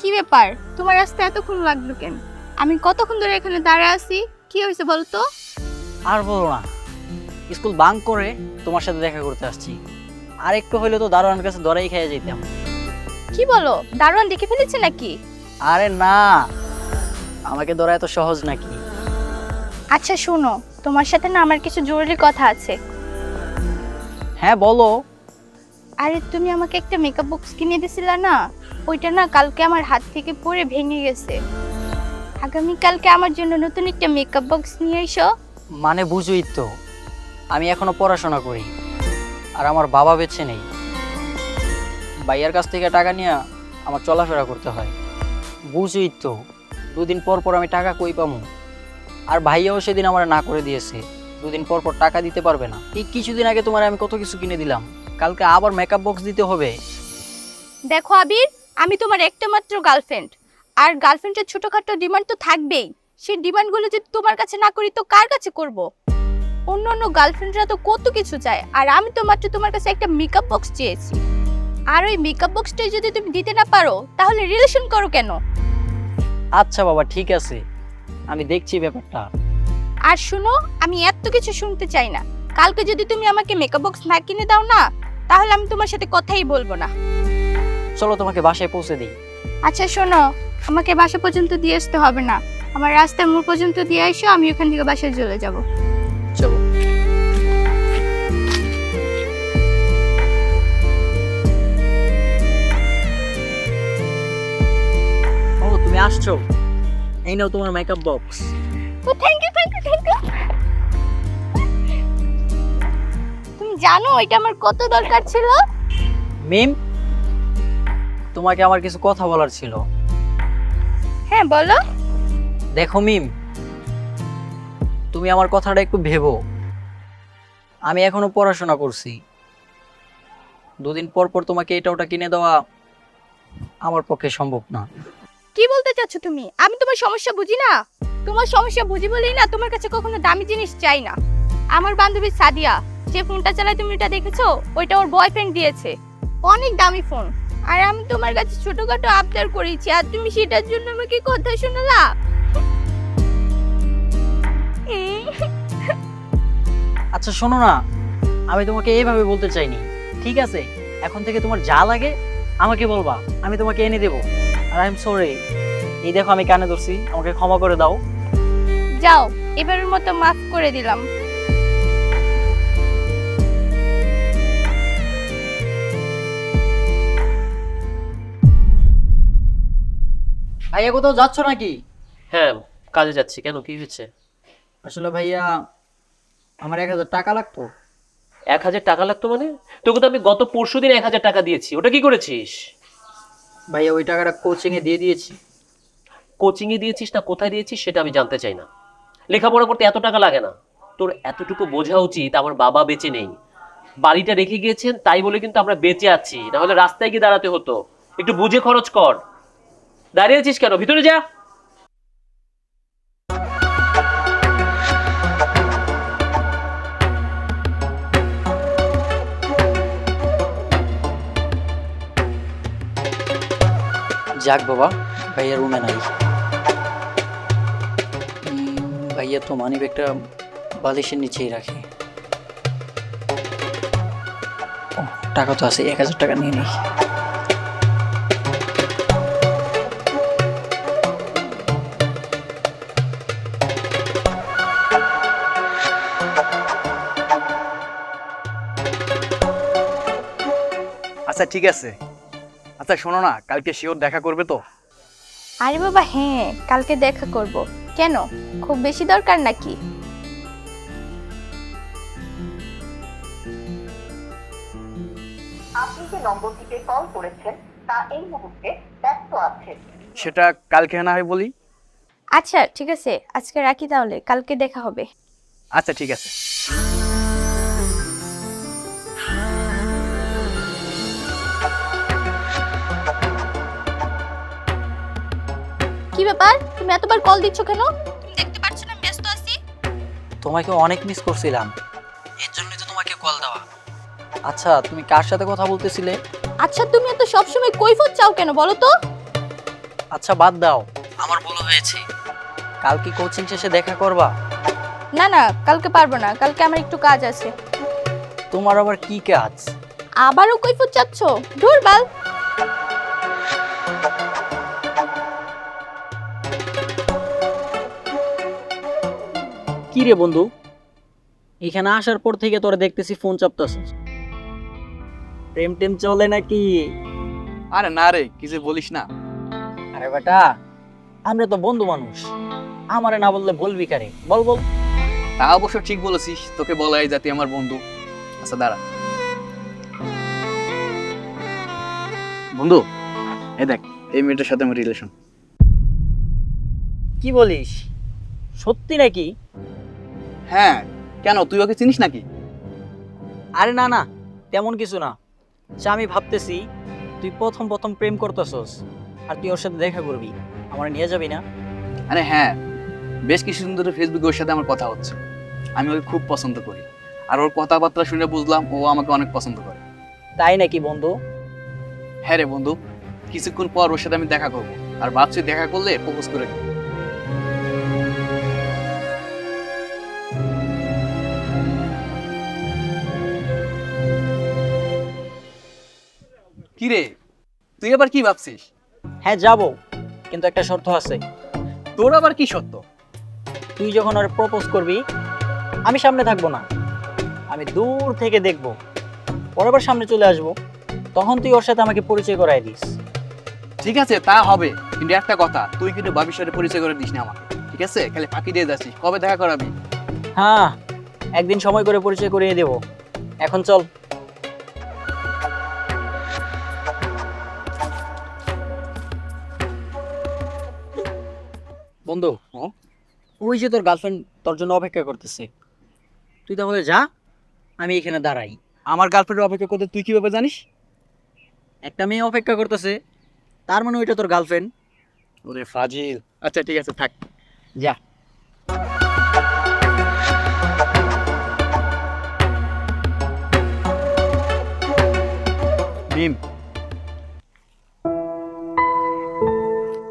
কি ব্যাপার? তোমার আসতে এতক্ষণ লাগল কেন? আমি কতক্ষণ ধরে এখানে দাঁড়ায় আছি? কি হয়েছে বলো তো? আর বলো না। স্কুল বাঙ্ক করে তোমার সাথে দেখা করতে আসছি। আর একটু হইলে তো দারোয়ানের কাছে দরাই খেয়ে যেতাম কি বলো? দারোয়ান দেখে ফেলেছে নাকি? আরে না। আমাকে ধরা এত সহজ নাকি? আচ্ছা শোনো তোমার সাথে না আমার কিছু জরুরি কথা আছে। হ্যাঁ বলো। আরে তুমি আমাকে একটা মেকআপ বক্স কিনে দিছিলা না? ওইটা না কালকে আমার হাত থেকে পড়ে ভেঙে গেছে। আগামী কালকে আমার জন্য নতুন একটা মেকআপ বক্স নিয়ে এসো। মানে বুঝুই তো আমি এখনও পড়াশোনা করি আর আমার বাবা বেঁচে নেই। ভাইয়ার কাছ থেকে টাকা নিয়ে আমার চলাফেরা করতে হয়। বুঝুই তো দুদিন পর পর আমি টাকা কই পামু? আর ভাইয়াও সেদিন আমার না করে দিয়েছে। দুদিন পর পর টাকা দিতে পারবে না। এই কিছুদিন আগে তোমার আমি কত কিছু কিনে দিলাম। কালকে আবার মেকআপ বক্স দিতে হবে। দেখো আবির আমি তোমার একটা মাত্র গার্লফ্রেন্ড আর গার্লফ্রেন্ডের ছোটখাটো ডিমান্ড তো থাকবেই। সেই ডিমান্ডগুলো যদি তোমার কাছে না করি তো কার কাছে করব? অন্য অন্য গার্লফ্রেন্ডরা তো কত কিছু চায়। আর আমি তো মাত্র তোমার কাছে একটা মেকআপ বক্স চেয়েছি। আর ওই মেকআপ বক্সটাই যদি তুমি দিতে না পারো তাহলে রিলেশন করো কেন? আচ্ছা বাবা ঠিক আছে। আমি দেখছি ব্যাপারটা। আর শুনো আমি এত কিছু শুনতে চাই না। কালকে যদি তুমি আমাকে মেকআপ বক্স না কিনে দাও না তাহলে আমি তোমার সাথে কথাই বলব না। চলো তোমাকে বাসায় পৌঁছে দিই। আচ্ছা শোনো আমাকে বাসা পর্যন্ত দিয়ে আসতে হবে না। আমার রাস্তার মোড় পর্যন্ত দিয়ে এসো আমি ওখান থেকে বাসায় চলে যাব। চলো। ও তুমি আসছো? এই নাও তোমার makeup box O thank you thank you thank you তুমি জানো এটা আমার কত দরকার ছিল? মিম তোমাকে আমার কিছু কথা বলার ছিল। হ্যাঁ বলো। দেখো মিম তুমি আমার কথাটা একটু ভেবো। আমি এখনও পড়াশোনা করছি। দুদিন পর পর তোমাকে এটা ওটা কিনে দেওয়া আমার পক্ষে সম্ভব না। কি বলতে চাচ্ছ তুমি? আমি তোমার সমস্যা বুঝি না? তোমার সমস্যা বুঝি বলেই না তোমার কাছে কখনো দামি জিনিস চাই না। আমার বান্ধবী সাদিয়া, যে ফোনটা চালায় তুমি এটা দেখেছ? ওইটা ওর বয়ফ্রেন্ড দিয়েছে। অনেক দামি ফোন আর আমি তোমার কাছে ছোটখাটো আবদার করেছি, আর তুমি সেটার জন্য আমাকে কথা শোনালা? আচ্ছা শোনো না। আমি তোমাকে এইভাবে বলতে চাইনি। ঠিক আছে? এখন থেকে তোমার যা লাগে আমাকে বলবা, আমি তোমাকে এনে দেবো। আর আই এম সরি এই দেখো আমি কানে ধরছি। আমাকে ক্ষমা করে দাও। যাও এবারের মতো মাফ করে দিলাম। ভাইয়া কোথাও যাচ্ছ নাকি? হ্যাঁ কাজে যাচ্ছি। কেন কি হয়েছে? আসলে ভাইয়া আমার এক হাজার টাকা লাগতো। এক হাজার টাকা লাগতো মানে? তোকে তো আমি গত পরশু দিন এক হাজার টাকা দিয়েছি। ওটা কি করেছিস? ভাইয়া, ওই টাকাটা কোচিংয়ে দিয়ে দিয়েছি। কোচিংয়ে দিয়েছিস না, কোথায় দিয়েছিস সেটা আমি জানতে চাই না। লেখাপড়া করতে এত টাকা লাগে না। তোর এতটুকু বোঝা উচিত, আমার বাবা বেঁচে নেই। বাড়িটা রেখে গিয়েছেন, তাই বলে কিন্তু আমরা বেঁচে আছি। না হলে রাস্তায় গিয়ে দাঁড়াতে হতো। একটু বুঝে খরচ কর। দাঁড়িয়েছিস কেন? ভিতরে যা। যাক বাবা, ভাইয়া রুমে নাই। ভাইয়া তো মানি ব্যাগটা বালিশের নিচেই রাখে। টাকা তো আছে, এক হাজার টাকা নিয়ে নেই। আচ্ছা ঠিক আছে। আচ্ছা শোনো না কালকে শিওর দেখা করবে তো? আরে বাবা হ্যাঁ কালকে দেখা করব। কেন? খুব বেশি দরকার নাকি? আপনি যে নম্বরটিতে কল করেছেন তা এই মুহূর্তে ব্যস্ত আছে সেটা কালকে না হয় বলি? আচ্ছা ঠিক আছে। আজকে রাখি তাহলে কালকে দেখা হবে। আচ্ছা ঠিক আছে। কি ব্যাপার? তুমি এতবার কল দিচ্ছ কেন? তুমি দেখতে পাচ্ছ না ব্যস্ত আছি। তোমাকে অনেক মিস করছিলাম। এর জন্যই তো তোমাকে কল দেওয়া। আচ্ছা তুমি কার সাথে কথা বলতেছিলে? আচ্ছা তুমি এত সবসময় কৈফত চাও কেন বলো তো? আচ্ছা বাদ দাও। আমার ভুল হয়েছে। কাল কি কোচিং শেষে দেখা করবা? না না কালকে পারব না। কালকে আমার একটু কাজ আছে। তোমার আবার কি কাজ? আবারও কৈফত চাচ্ছ? ধুর বাল। কি রে বন্ধু? এখানে আসার পর থেকে তোরা দেখতেছি ফোন চাপতাছিস প্রেম টেম চলে নাকি? আরে না রে কিছু বলিস না। আরে বেটা আমরা তো বন্ধু মানুষ। আমারে না বললে বলবি কারে? বল বল। তা অবশ্য ঠিক বলেছিস তোকে বলাই যাতে আমার বন্ধু। আচ্ছা দাঁড়া। বন্ধু এই দেখ এই মেয়েটার সাথে আমার রিলেশন কি বলিস? সত্যি নাকি? হ্যাঁ কেন? তুই ওকে চিনিস নাকি? আরে না না তেমন কিছু না। আচ্ছা আমি ভাবতেছি তুই প্রথম প্রথম প্রেম করতেছস আর তুই ওর সাথে দেখা করবি। আমার নিয়ে যাবি না। আরে হ্যাঁ বেশ কিছুদিন ধরে ফেসবুকে ওর সাথে আমার কথা হচ্ছে। আমি ওকে খুব পছন্দ করি। আর ওর কথাবার্তা শুনে বুঝলাম ও আমাকে অনেক পছন্দ করে। তাই নাকি বন্ধু? হ্যাঁ রে বন্ধু কিছুক্ষণ পর ওর সাথে আমি দেখা করব। আর ভাবছি দেখা করলে প্রপোজ করে দেব। কি রে তুই আবার কি ভাবছিস? হ্যাঁ যাব কিন্তু একটা শর্ত আছে। তোর আবার কি সত্য তুই যখন ওর প্রপোজ করবি আমি সামনে থাকব না। আমি দূর থেকে দেখব। পরের সামনে চলে আসব। তখন তুই ওর সাথে আমাকে পরিচয় করাই দিস। ঠিক আছে তা হবে। কিন্তু একটা কথা তুই কিন্তু বাবির সাথে পরিচয় করে দিস না আমাকে। ঠিক আছে? খালি ফাঁকি দিয়ে যাচ্ছিস। কবে দেখা করাবি? হ্যাঁ একদিন সময় করে পরিচয় করিয়ে দেব। এখন চল। বন্ধু হ্যাঁ? ওই যে তোর গার্লফ্রেন্ড তোর জন্য অপেক্ষা করতেছে। তুই তাহলে যা, আমি এখানে দাঁড়াই। আমার গার্লফ্রেন্ডের অপেক্ষা করতে তুই কীভাবে জানিস? একটা মেয়ে অপেক্ষা করতেছে, তার মানে ওইটা তোর গার্লফ্রেন্ড ওরে ফাজিল। আচ্ছা ঠিক আছে, থাক। যা। মিম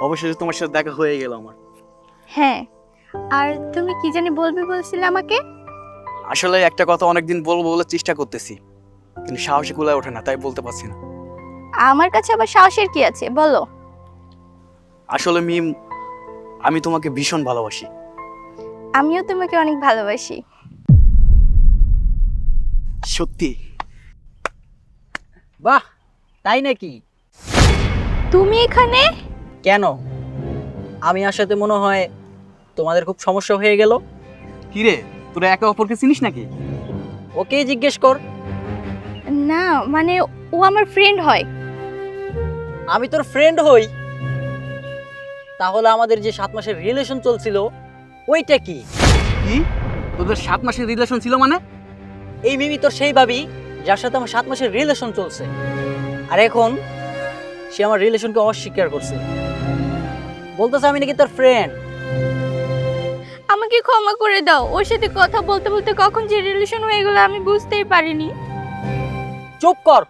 অবশেষে তোমার সাথে দেখা হয়ে গেল আমার। হ্যাঁ। আর তুমি কি জানি বলবে বলছিলে আমাকে? আসলে একটা কথা অনেকদিন বলব বলে চেষ্টা করতেছি কিন্তু সাহসী কুলায় ওঠে না তাই বলতে পারছি না। আমার কাছে আবার সাহসের কি আছে? বলো। আসলে মিম আমি তোমাকে ভীষণ ভালোবাসি। আমিও তোমাকে অনেক ভালোবাসি। সত্যি? বাহ তাই নাকি? তুমি এখানে? কেন? আমি আসাতে মনে হয় তোমাদের খুব সমস্যা হয়ে গেল। কি রে তোরা একে অপরকে চিনিস নাকি? ওকেই জিজ্ঞেস কর। না মানে ও আমার ফ্রেন্ড হয়। আমি তোর ফ্রেন্ড হই। তাহলে আমাদের যে সাত মাসের রিলেশন চলছিল ওইটা কি? কি? তোদের সাত মাসের রিলেশন ছিল মানে? এই মিমি তোর সেই ভাবি যার সাথে আমার সাত মাসের রিলেশন চলছে। আর এখন সে আমার রিলেশনকে অস্বীকার করছে। বলতেছে আমি নাকি তোর ফ্রেন্ড আমাকে ক্ষমা করে দাও। ওর সাথে কথা বলতে বলতে কখন যে রিলেশন হয়ে গেলো আমি বুঝতেই পারিনি। চুপ কর।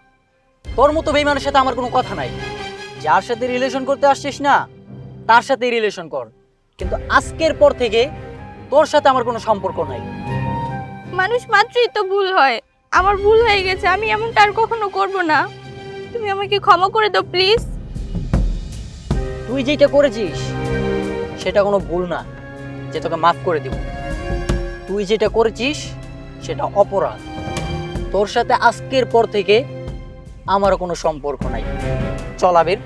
তোর মতো বেইমানের সাথে আমার কোনো কথা নাই। যার সাথে রিলেশন করতে আসছিস না তার সাথেই রিলেশন কর। কিন্তু আজকের পর থেকে তোর সাথে আমার কোনো সম্পর্ক নাই। মানুষ মাত্রই তো ভুল হয়। আমার ভুল হয়ে গেছে আমি এমনটা আর কখনো করব না। তুমি আমাকে ক্ষমা করে দাও প্লিজ। তুই যেটা করেছিস সেটা কোনো ভুল না। যে তোকে মাফ করে দিব। তুই যেটা করেছিস সেটা অপরাধ। তোর সাথে আজকের পর থেকে আমারও কোনো সম্পর্ক নাই। চল আবির।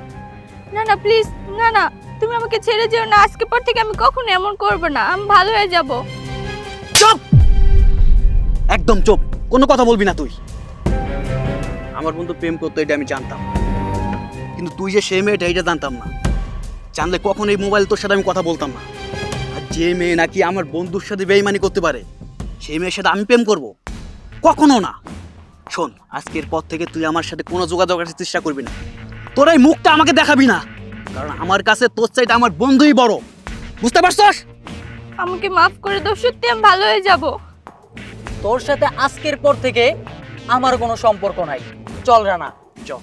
না না প্লিজ না না তুমি আমাকে ছেড়ে যেও না। আজকে পর থেকে আমি কখনো এমন করব না। আমি ভালো হয়ে যাব। চুপ! একদম চুপ। কোনো কথা বলবি না তুই। আমার বন্ধু প্রেম করতো এটা আমি জানতাম। কিন্তু তুই যে সে মেয়েটা এটা জানতাম না। জানলে কখন এই মোবাইল তোর সাথে আমি কথা বলতাম না। যে মেয়ে নাকি আমার বন্ধুর সাথে বেইমানি করতে পারে সেই মেয়ের সাথে আমি প্রেম করব? কখনো না। শোন আজকের পর থেকে তুই আমার সাথে কোনো যোগাযোগ রাখার চেষ্টা করবি না। তোর এই মুখটা আমাকে দেখাবি না। কারণ আমার কাছে তোর চাইতে আমার বন্ধুই বড়। বুঝতে পারছস? আমাকে মাফ করে দাও সত্যি আমি ভালো হয়ে যাব। তোর সাথে আজকের পর থেকে আমার কোনো সম্পর্ক নাই। চল রানা চল